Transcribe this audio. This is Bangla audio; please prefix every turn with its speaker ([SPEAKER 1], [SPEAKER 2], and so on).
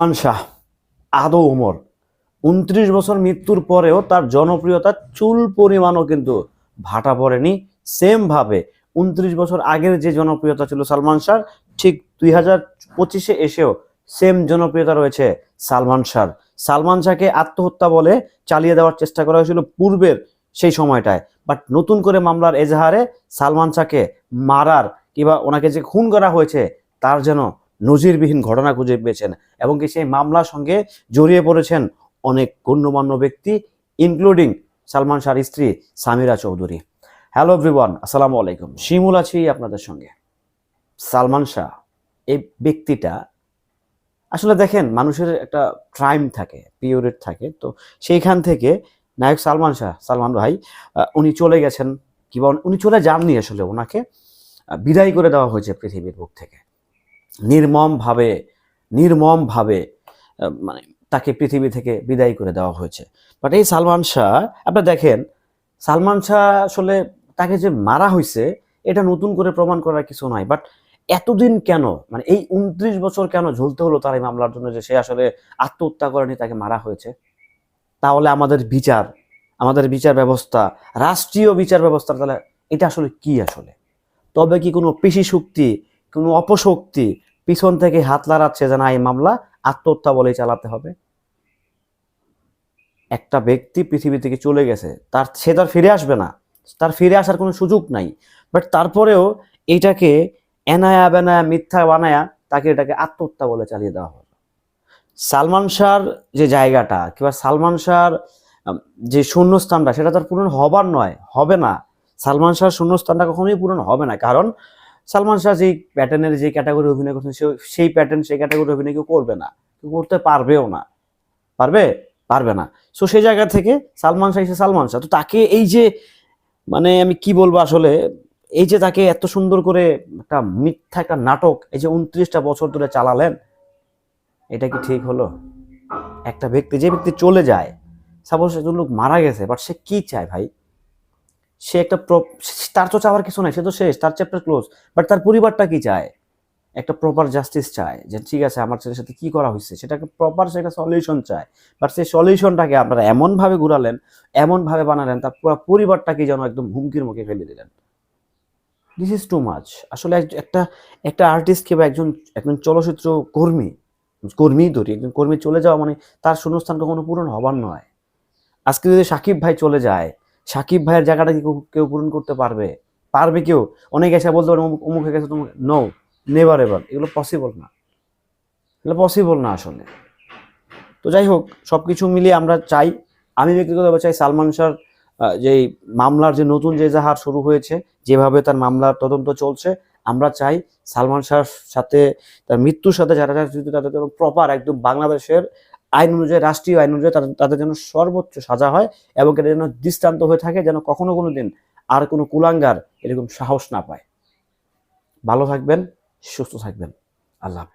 [SPEAKER 1] সালমান শাহ আদৌ ওমর উনত্রিশ বছর মৃত্যুর পরেও তার জনপ্রিয়তা চুল পরিমাণও কিন্তু ভাটা পড়েনি। সেম ভাবে উনত্রিশ বছর আগের যে জনপ্রিয়তা ছিল সালমান শাহ ঠিক দুই হাজার পঁচিশে এসেও সেম জনপ্রিয়তা রয়েছে সালমান শাহ সালমান শাহকে আত্মহত্যা বলে চালিয়ে দেওয়ার চেষ্টা করা হয়েছিল পূর্বের সেই সময়টায়। বাট নতুন করে মামলার এজাহারে সালমান শাহকে মারার কিংবা ওনাকে যে খুন করা হয়েছে, তার যেন নজিরবিহীন ঘটনা খুঁজে পেয়েছেন এবং কি সেই মামলার সঙ্গে জড়িয়ে পড়েছেন অনেক গণ্যমান্য ব্যক্তি ইনক্লুডিং সালমান শাহর স্ত্রী সামিরা চৌধুরী। হ্যালো এভরিওয়ান আসসালামু আলাইকুম। শিমুল আছি আপনাদের সঙ্গে। সালমান শাহ, এই ব্যক্তিটা, আসলে দেখেন মানুষের একটা ক্রাইম থাকে পিরিয়ড থাকে। তো সেইখান থেকে নায়ক সালমান শাহ, সালমান ভাই উনি চলে গেছেন, কিংবা উনি চলে যাননি আসলে ওনাকে বিদায় করে দেওয়া হয়েছে পৃথিবীর বুক থেকে। নির্মমভাবে নির্মমভাবে মানে তাকে পৃথিবী থেকে বিদায় করে দেওয়া হয়েছে। বাট এই সালমান শাহ আপনারা দেখেন, সালমান শাহ আসলে তাকে যে মারা হয়েছে এটা নতুন করে প্রমাণ করার কিছু নয় বাট এতদিন কেন মানে এই উনত্রিশ বছর কেন ঝুলতে হলো তার এই মামলার জন্য যে সে আসলে আত্মহত্যা করেনি, তাকে মারা হয়েছে? তাহলে আমাদের বিচার আমাদের বিচার ব্যবস্থা, রাষ্ট্রীয় বিচার ব্যবস্থা, তাহলে এটা আসলে কি আসলে? তবে কি কোনো পেশি শক্তি, কোনো অপশক্তি পিছন থেকে হাত লাড়াচ্ছে যে না, এই মামলা আত্মহত্যা বলেই চালাতে হবে। একটা ব্যক্তি পৃথিবী থেকে চলে গেছে, তার সে তার ফিরে আসবে না, তার ফিরে আসার কোনো সুযোগ নাই। বাট তারপরেও এটাকে এনায়া বেনায়া, মিথ্যা বানায়া তাকে এটাকে আত্মহত্যা বলে চালিয়ে দেওয়া হলো। সালমান শাহর যে জায়গাটা কিংবা সালমান শাহর যে শূন্যস্থানটা, সেটা তার পূরণ হবার নয়, হবে না। সালমান শাহর শূন্যস্থানটা কখনোই পূরণ হবে না, কারণ সালমান শাহ যেই প্যাটার্নের যে ক্যাটাগরি অভিনয় করছেন সেই প্যাটার্ন সেই ক্যাটাগরি অভিনয় কেউ করবে না। কেউ করতে পারবেও না। পারবে? পারবে না। সো সেই জায়গা থেকে সালমান শাহ হিসেবে সালমান শাহ। তো তাকে এই যে মানে আমি কি বলব আসলে, এই যে তাকে এত সুন্দর করে একটা মিথ্যা একটা নাটক, এই যে উনত্রিশটা বছর ধরে চালালেন, এটা কি ঠিক হলো? একটা ব্যক্তি, যে ব্যক্তি চলে যায় সাপোজ একজন লোক মারা গেছে বাট সে কি চায় ভাই? সে একটা তার তো চাওয়ার কিছু নাই, সে তো শেষ, তার চ্যাপ্টার ক্লোজ বাট তার পরিবারটা কি চায়? একটা প্রপার জাস্টিস চায়, যে ঠিক আছে, আমার ছেলের সাথে কি করা হয়েছে? সেটাকে প্রপার সে একটা সলিউশন চায়। বাট সেই সলিউশনটাকে আপনারা এমনভাবে ঘুরালেন, এমনভাবে বানালেন, তার পুরো পরিবারটাকে যেন একদম হুমকির মুখে ফেলে দিলেন। দিস ইজ টু মাচ আসলে এক- একটা একটা আর্টিস্ট বা একজন একজন চলচ্চিত্র কর্মী কর্মী ধরি, একজন কর্মী চলে যাওয়া মানে তার শূন্যস্থান কখনো পূরণ হবার নয়। আজকে যদি সাকিব ভাই চলে যায় সাকিব ভাইয়ের জায়গাটা কি কেউ- পূরণ করতে পারবে? পারবে কেউ? অনেক এসে বলতে পারে, অমুক গেছে, তোমাকে নো নেভার এভার এগুলো পসিবল না। এগুলো পসিবল না আসলে। তো যাই হোক সব কিছু মিলিয়ে আমরা চাই, আমি ব্যক্তিগতভাবে চাই সালমান শাহর যেই মামলার যে নতুন যে এজাহার শুরু হয়েছে, যেভাবে তার মামলার তদন্ত চলছে, আমরা চাই সালমান শাহর সাথে, তার মৃত্যুর সাথে যারা যারা জড়িত প্রপার একদম বাংলাদেশের আইন অনুযায়ী, রাষ্ট্রীয় আইন অনুযায়ী তাদের যেন সর্বোচ্চ সাজা হয় এবং এটা যেন দৃষ্টান্ত হয়ে থাকে, যেন কখনো কোনো দিন আর কোনো কুলাঙ্গার এরকম সাহস না পায়। ভালো থাকবেন, সুস্থ থাকবেন। আল্লাহ